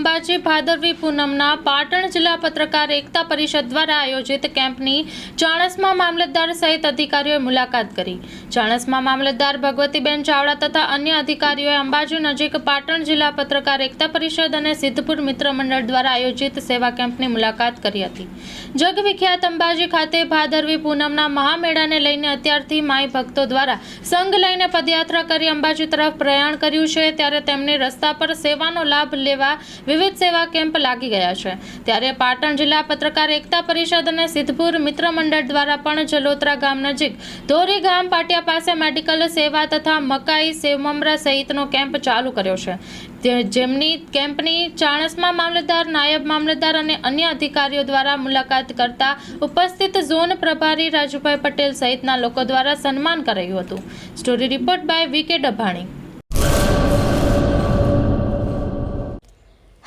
અંબાજી ભાદરવી પૂનમના પાટણ જિલ્લા પત્રકાર એકતા પરિષદ દ્વારા આયોજિત કેમ્પની ચાણસ્મા મામલતદાર સહિત અધિકારીઓએ મુલાકાત કરી. ચાણસ્મા મામલતદાર ભગવતીબેન ચાવડા તથા અન્ય અધિકારીઓએ અંબાજી નજીક પાટણ જિલ્લા પત્રકાર એકતા પરિષદ અને સિદ્ધપુર મિત્ર મંડળ દ્વારા આયોજિત સેવા કેમ્પની મુલાકાત કરી હતી. જગવિખ્યાત અંબાજી ખાતે ભાદરવી પૂનમના મહામેળાને લઈને અત્યારથી માઈ ભક્તો દ્વારા સંઘ લઈને પદયાત્રા કરી અંબાજી તરફ પ્રયાણ કર્યું છે. ત્યારે તેમને રસ્તા પર સેવાનો લાભ લેવા વિવિધ સેવા કેમ્પ લાગી ગયા છે. ત્યારે પાટણ જિલ્લા પત્રકાર એકતા પરિષદ અને સિદ્ધપુર મિત્ર મંડળ દ્વારા પણ જલોત્રા ગામ નજીક ધોરી ગામ પાટિયા પાસે મેડિકલ સેવા તથા મકાઈ સેવમમરા સહિતનો કેમ્પ ચાલુ કર્યો છે. જેમની કેમ્પની ચાણસમાં મામલતદાર, નાયબ મામલતદાર અને અન્ય અધિકારીઓ દ્વારા મુલાકાત કરતા ઉપસ્થિત ઝોન પ્રભારી રાજુભાઈ પટેલ સહિતના લોકો દ્વારા સન્માન કરાયું હતું. સ્ટોરી રિપોર્ટ બાય વી કે ડભાણી.